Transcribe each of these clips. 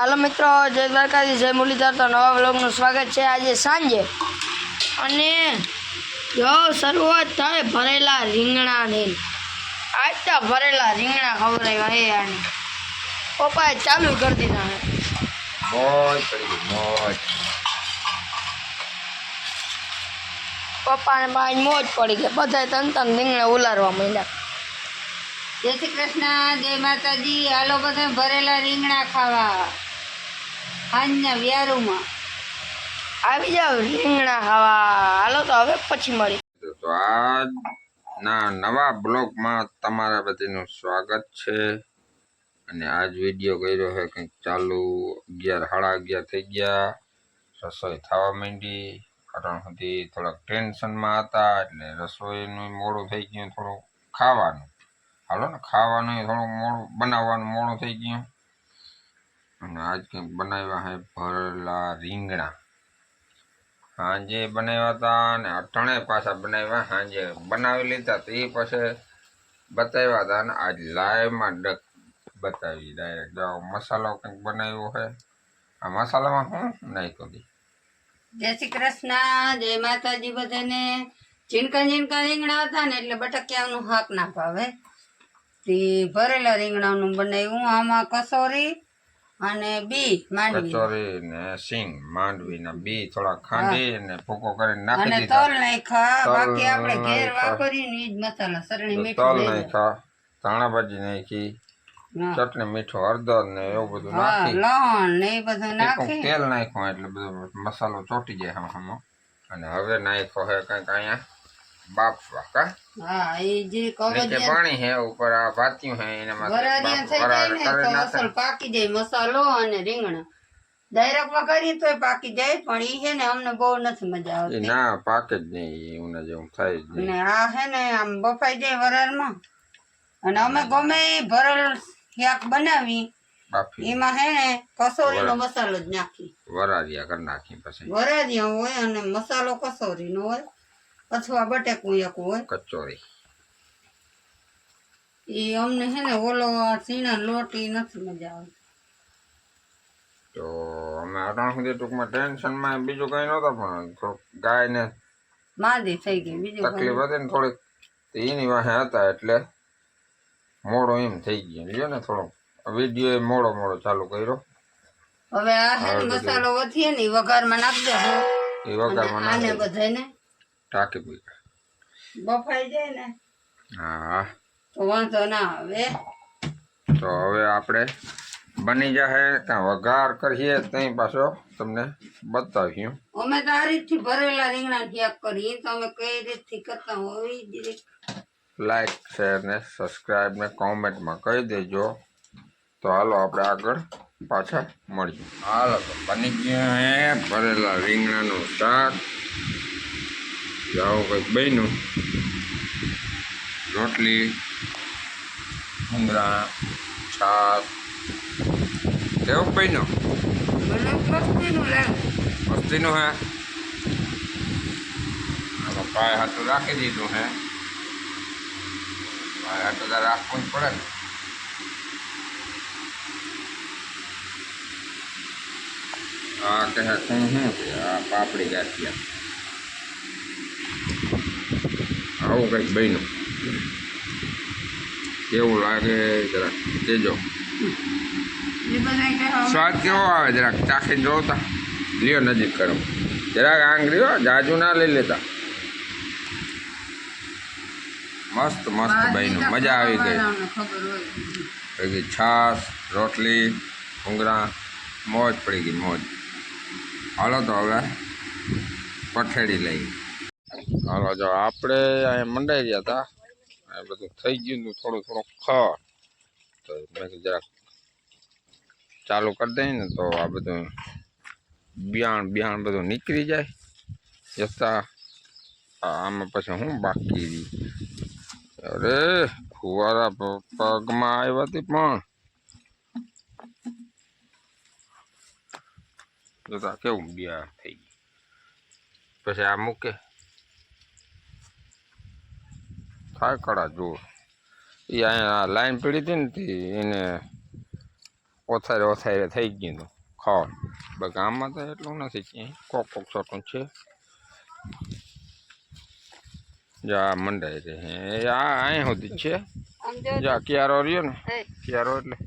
હાલો મિત્રો જય દ્વારકાજી જય મુરલીધર. તો નવા બ્લોગનું સ્વાગત છે આજે સાંજે. અને જો શરૂઆત થાય ભરેલા રીંગણાની. આજ તો ભરેલા રીંગણા ખવડાવ્યા હે આને. પપ્પાએ ચાલુ કરી દીધા હે. મોજ પડી પપ્પાને બાઈ મોજ પડી ગઈ. બધા તન તન રીંગણા ઉલારવા માંડ્યા. જય શ્રી કૃષ્ણ જય માતાજી. હાલો બધા ભરેલા રીંગણા ખાવા. હાંજના વ્યારુમાં. આવી જાવ રીંગણા ખાવા. હાલો તો હવે પછી મળી તો આજ ના નવા બ્લોગમાં તમારા બધાનું સ્વાગત છે. અને આજ વીડિયો કર્યો છે કંઈક ચાલુ અગિયાર સાડા અગિયાર થઈ ગયા. રસોઈ થવા માંડી. કારણ સુધી થોડાક ટેન્શનમાં હતા એટલે રસોઈનું મોડું થઈ ગયું થોડું ખાવાનું. હાલો ને ખાવાનું થોડું મોડું બનાવવાનું મોડું થઈ ગયું. અને આજ કંઈક બનાવ્યા છે ભરેલા રીંગણા. સાંજે બનાવ્યા હતા અને અટાણે પાછા બનાવ્યા, સાંજે બનાવી લીધા તો પછી બતાવ્યા હતા અને આજ લાઈવમાં ડક બતાવી ડાયરેક્ટ જાઓ મસાલો કંઈક બનાવ્યો છે આ મસાલામાં હું નહીં હતી જય શ્રી કૃષ્ણ, જય માતાજી બધાને. ઝીણકા ઝીણકા રીંગણા હતા ને એટલે બટકિયાનું હાક ના ભાવે. તે ભરેલા રીંગણાનું બનાવ્યું, આમાં કસોરી અને બી માંડવી કચોરી ને સિંગ માંડવીના બી થોડા ખાંડી ને ભૂકો કરીને નાખી અને તલ નાખ્યા. બાકી આપણે ઘેર વાપરીને ઈ જ મસાલા સરણી મીઠું તલ નાખ્યા ધાણા ભાજી નાખી ચટણી મીઠું હળદર ને એવું બધું નાખી. લણ ને એ બધું નાખી. તેલ નાખ્યું એટલે બધો મસાલો ચોટી જાય હમ હમ. અને હવે નાખ્યો હે કંઈક અહીંયા બાફવા કા? હા એ જે નીચે પાણી હે ઉપર આ ભાત્યું હે એના વરાડિયા થઈ જાય ને તો અસલ પાકી જાય મસાલો અને રીંગણા. ડાયરેક્ટ વઘારી તોય પાકી જાય પણ ઈ હે ને અમને બહુ નથી મજા આવતી. ના પાકે જ નહીં ઉના જેવું થાય જ નહીં. આ હે ને આમ બફાઈ જાય વરાળમાં. અને અમે ગમે ભરેલ શાક બનાવી એમાં હે ને કસોરીનો મસાલો જ નાખી. વરાડિયા કરી નાખી પછી. વરાળિયા હોય અને મસાલો કસોરીનો હોય. અથવા બટેકું એક હોય. કચોરી. એ અમને છે ને ઓલો સીણા લોટી નથી મજા આવતી. તો અમે અટાણ સુધી ટૂંકમાં ટેન્શનમાં બીજું કઈ નહોતા પણ થોડુંક ગાયને માંદી થઈ ગઈ બીજું તકલીફ હતી ને થોડીક એની વાહે હતા એટલે મોડો એમ થઈ ગયો. જો ને થોડો વીડિયો એ મોડો મોડો ચાલુ કર્યો. હવે આ મસાલો વધીએ ને વઘારમાં નાખ એ વઘારમાં નાખી બધાને ટાંકી પી બફાઈ જાય ને હા તો વાંધો ના આવે તો હવે આપણે બની જશે ત્યાં વઘાર કરીએ ત્યાં પાછો તમને બતાવ્યું અમે તો આ રીતથી ભરેલા રીંગણા શાક કરીએ તમે કઈ રીતથી કરતા હોય ઈ જ રીત લાઈક શેર ને સબસ્ક્રાઈબ ને કોમેન્ટમાં કહી દેજો તો હાલો આપણે આગળ પાછા મળીએ હાલો તો બની ગયું હે ભરેલા રીંગણાનું શાક જાઓ કંઈક બન્યું. રોટલી ભૂંગળા છાશ કેવું બન્યું? મસ્તીનું હે? આમાં પાય હાથું રાખી દીધું હે. પાય હાથું તો રાખવું જ પડે ને. આ કહે શું શું આ પાપડી ગાંઠિયા. આવું કંઈક બન્યું. કેવું લાગે જરાક? કેજો. એ બધા કહે. અમે સ્વાદ કેવો આવે જરાક? ચાખીને જોતા. લ્યો નજીક કરો. જરાક આંગળીઓ જાજુ ના લઈ લેતા. મસ્ત મસ્ત બન્યું. મજા આવી ગઈ. પછી છાશ રોટલી ભૂંગળા મોજ પડી ગઈ મોજ. હાલો તો હવે પઠેડી લઈ. હાલો જો આપણે અહીંયા મંડાઈ ગયા હતા આ બધું થઈ ગયું હતું થોડું થોડું ખા તો મેં કીધું જરાક ચાલુ કરી દઈએ ને તો આ બધું બિયાણ બિયાણ બધું નીકળી જાય જતા આ આમાં પછી હું બાકી રહી અરે ફુવારા પ- પગમાં આવ્યા હતી પણ જોતા કેવું બિયા થઈ ગયું પછી આ મૂકે થાય કડા જોર એ અહીંયા લાઈન પડી હતી ને તે એને ઓથારે ઓથારે થઈ ગયું હતું ખડ બાકી આમાં તો એટલું નથી ક્યાંય કોક કોક છોટું છે જા મંડાઈ રે હે આ અહીં સુધી જ છે આમ જો જા ક્યારો રહ્યો ને હે ક્યારો એટલે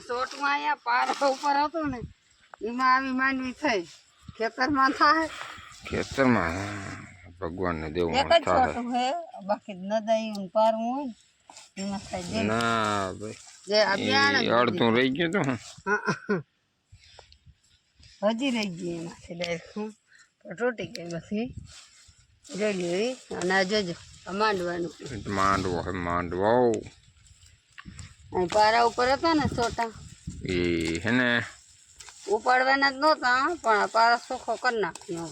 શોર્ટમાં અહીંયા પારા ઉપર હતું ને એમાં આવી માંડવી થઈ ખેતરમાં થાય ખેતરમાં ભગવાનને દેવું થાય બાકી નદાઈ પારવું હોય ને ભાઈ. અડધું રહી ગયું તું. હજી રહી ગઈ એમાંથી ડાયરેક્ટ તૂટી ગઈ પછી જોઈ લેવી અને આ જોજો માંડવાનું. માંડવો હે માંડવો. પારા ઉપર હતા ને છોટા એ હે ને. ઉપાડવાના જ નહોતા પણ આ પારા સુખો કરી નાખ્યો.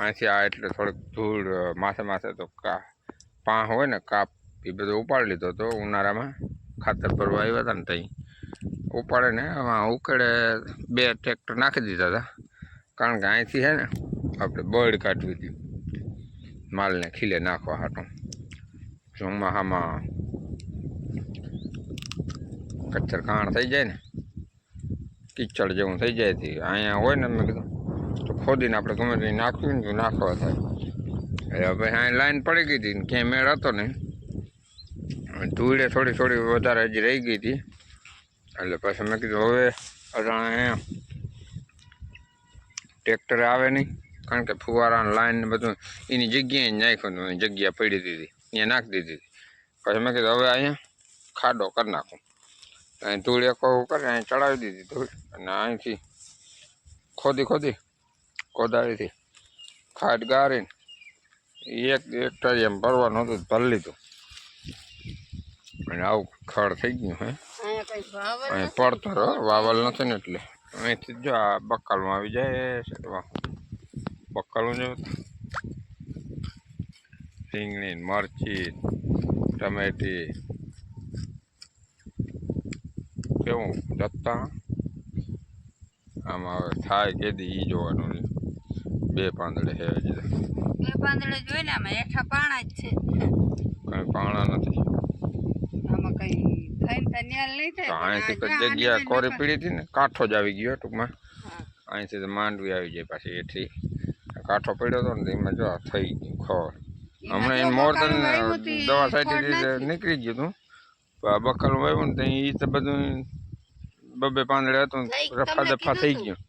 અહીંથી આ એટલે થોડીક ધૂળ માસે માથે તો કા પા હોય ને કાપ, એ બધું ઉપાડી લીધો તો ઉનાળામાં ખાતર ભરવા આવ્યા હતા ને ત્યાં ઉપાડે ને ઉકેડે બે ટ્રેક્ટર નાખી દીધા હતા કારણ કે અહીંથી છે ને આપણે બળ કાઢવી હતી. માલને ખીલે નાખવા હાટું. ચોમાહામાં કચ્છર કાણ થઈ જાય ને, કિચડ જેવું થઈ જાય થી અહીંયા હોય ને મેં કીધું તો ખોદીને આપણે ગમે તે નાખ્યું ને તો નાખવા થાય. હવે અહીં લાઈન પડી ગઈ હતી ક્યાંય મેળ હતો ને ધૂળે થોડી થોડી વધારે હજી રહી ગઈ હતી. એટલે પછી મેં કીધું હવે અટાણે ટ્રેક્ટર આવે નહીં, કારણ કે ફુવારા લાઈન ને બધું એની જગ્યાએ નાખ્યું હતું જગ્યા પડી દીધી. ત્યાં નાખી દીધી. પછી મેં કીધું હવે અહીંયા ખાડો કરી નાખું. અહીં ધૂળ એક કરે, અહીં ચડાવી દીધી ધૂળ. અને અહીંથી ખોદી ખોદી કોદાળીથી ખાટ ગારીને એક એક ટાળી ભરવાનું હતું ભરી લીધું. અને આવું ખડ થઈ ગયું હે. અહીં પડતો રહો વાવલ નથી ને એટલે. અહીંથી જો આ બક્કાલમાં આવી જાય છે. બક્કાલું જો રીંગણી મરચી ટમેટી. કેવું? દત્તા આમાં હવે થાય કેદી ઈ જોવાનું રહ્યું. બે પાંદડે છે હજી તો. બે પાંદડે જોઈ ને આમાં હેઠા પાણા જ છે કંઈ પાણા નથી આમાં કઈ થઈને તો ન્યાલ નહીં તો થાય અહીંથી પણ તો આ જો જગ્યા આને કોરી લઈને પીડી હતી ને કાંઠો જ આવી ગયો ટૂંકમાં હા. અહીંથી તો માંડવી આવી જાય પાછી એથી કાંઠો પડ્યો હતો ને તો એમાં જો આ થઈ ગયું ખોળ એમાં હમણાં જો એને મોર બકાલું ને વાવ્યું તું ઈ દવા ખોડ છાંટી દીધી નથી. નીકળી ગયું હતું તો આ બકાલું વાવ્યું ને તો એ તો બધું બબે પાંદડે હતું થઈ, રફા તમને દફા થઈ કીધું ગયું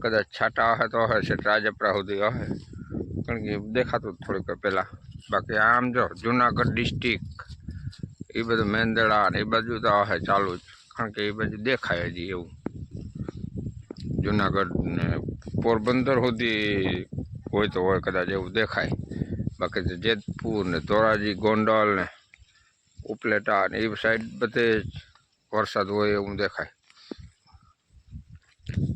કદાચ છાંટા હશે તો હશે રાજપરા સુધી હશે કારણ કે દેખાતું જ થોડીક પહેલાં બાકી આમ જો જુનાગઢ ડિસ્ટ્રિક્ટ એ બધું મેંદડા ને એ બાજુ તો હશે ચાલુ જ કારણ કે એ બાજુ દેખાય હજી એવું જુનાગઢ ને પોરબંદર સુધી હોય તો હોય કદાચ એવું દેખાય બાકી તો જેતપુર ને ધોરાજી ગોંડલ ને ઉપલેટા ને એ સાઈડ બધે જ વરસાદ હોય એવું દેખાય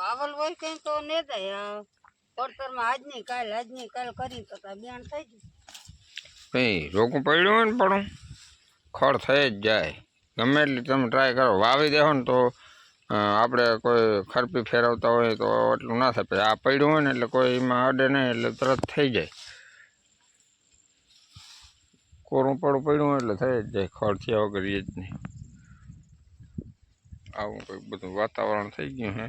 વાવલ હોય કઈ તો ને દે પડતરમાં આજ નહીં કાલ આજ નહીં કાલ કરી તો તા બ્યાણ થઈ જાય કંઈ રોગું પડ્યું હોય ને પણ ખડ થઈ જ જાય ગમે એટલી તમે ટ્રાય કરો વાવી દેહો ને તો અ, આપણે કોઈ ખરપી ફેરવતા હોય તો એટલું ના થાય પછી આ પડ્યું હોય ને એટલે કોઈ એમાં અડે નહીં એટલે તરત થઈ જાય કોરું પડું પડ્યું હોય એટલે થઈ જ જાય ખડ થયા વગર એ જ નહીં આવું કંઈક બધું વાતાવરણ થઈ ગયું હે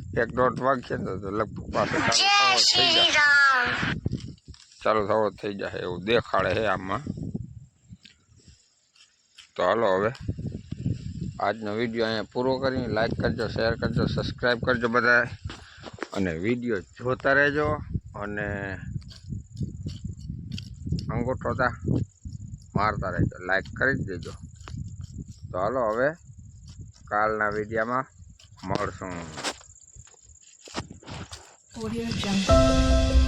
એક દોઢ વાગશે ને તો લગભગ પાછો ચાલુ થવો જ થઈ જાય ચાલુ થવો જ થઈ જાય એવું દેખાડે છે આમાં તો હાલો હવે આજનો વિડીયો અહીંયા પૂરો કરીને લાઈક કરજો શેર કરજો સબસ્ક્રાઈબ કરજો બધા અને વિડીયો જોતા રહેજો અને અંગૂઠોતા મારતા રહેજો લાઈક કરી જ દેજો તો હાલો હવે કાલના વિડીયોમાં મળશું Audio Jungle.